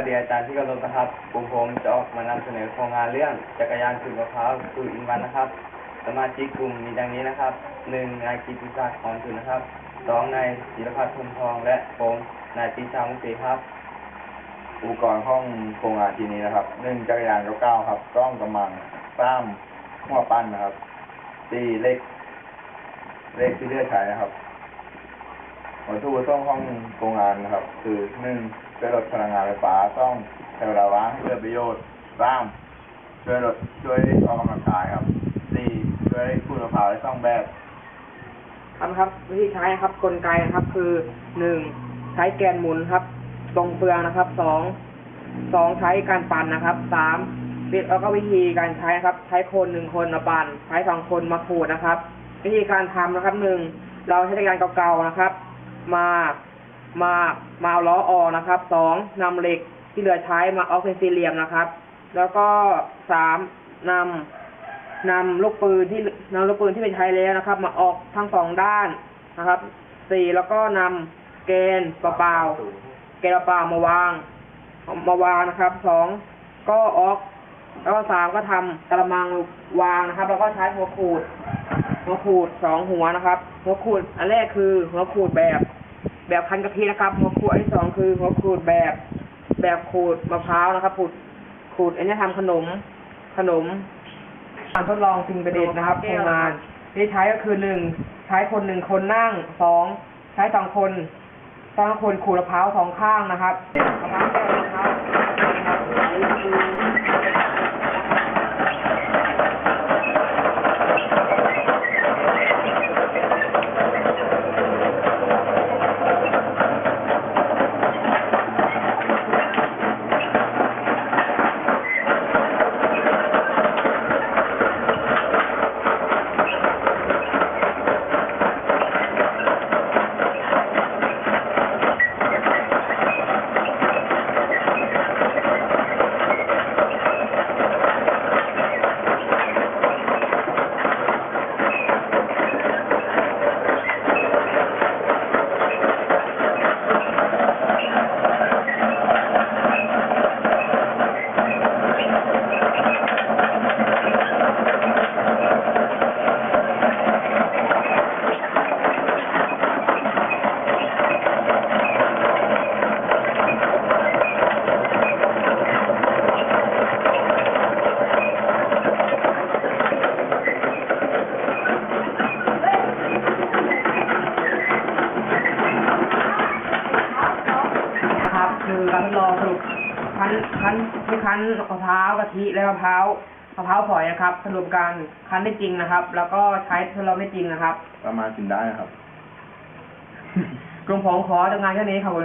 วัสดีอาจารย์ที่กรพนะครับกลุ่มผมจะออกมานำเสนอโครงงานเรื่องจักรยานขูดมะพร้าวสูตรอินวันนะครับ สมาชิกกลุ่มมีดังนี้นะครับหนึ่งนายกิติศักดิ์ขอนสุนนะครับสองนายศิรพัฒน์พรหมทอง และผมนายปีชามุกศรีครับ อุปกรณ์ห้องโครงงานทีนี้นะครับหนึ่งจักรยานเก้าครับกล้องกำมังสามหัวปั้นนะครับสี่เลขเลขที่เลือกใช้นะครับวัตถุประสงค์ห้องโครงงานนะครับ คือหนึ่ง ช่วยลดพลังงานไฟฟ้าต้องใช้เวลาว่างให้เกิดประโยชน์สามช่วยลดช่วยออกกำลังกายครับสี่ช่วยคุณมะพร้าวได้องแบบครับครับวิธีใช้ครับกลไกนะครับ คือหนึ่งใช้แกนหมุนครับ ตรงเปลืองนะครับสองสองใช้การปั่นนะครับสามแล้วก็วิธีการใช้ครับ ใช้คนหนึ่งคนมาปั่นใช้สองคนมาขูดนะครับ วิธีการทำนะครับหนึ่งเราใช้จักรยานเก่าๆนะครับ มา มามาเอาล้อออกนะครับสองนำเหล็กที่เหลือใช้มาเอาเป็นสี่เหลี่ยมนะครับ แล้วก็สามนำนำลูกปืนที่นำลูกปืนที่ไปใช้แล้วนะครับ มาออกทั้งสองด้านนะครับสี่แล้วก็นำเกณฑ์เปล่าๆเกณฑ์เปล่ามาวางมาวางนะครับสองก็ออก แล้วก็สามก็ทำกระมังวางนะครับ แล้วก็ใช้หัวขูด หัวขูดสองหัวนะครับ หัวขูดอันแรกคือหัวขูดแบบ แบบคันกะทินะครับ หัวขูดอันที่สองคือหัวขูดแบบแบบขูดมะพร้าวนะครับขูดขูดอันนี้ทำขนมขนมการทดลองสิ่งประดิษฐ์นะครับโครงงานที่ใช้ก็คือหนึ่งใช้คนหนึ่งคนนั่งสองใช้สองคนสองคนขูดมะพร้าวสองข้างนะครับมะพร้าวแก้วนะครับ ครับคือการทดลองสรุปคั้นคั้นที่คั้นมะพร้าวกะทิและมะพร้าวมะพร้าวฝอยนะครับ สรุปการคั้นได้จริงนะครับ แล้วก็ใช้ทดลองได้จริงนะครับ ประมาณกินได้นะครับกลุ่มผมขอจำงานแค่นี้ครับผม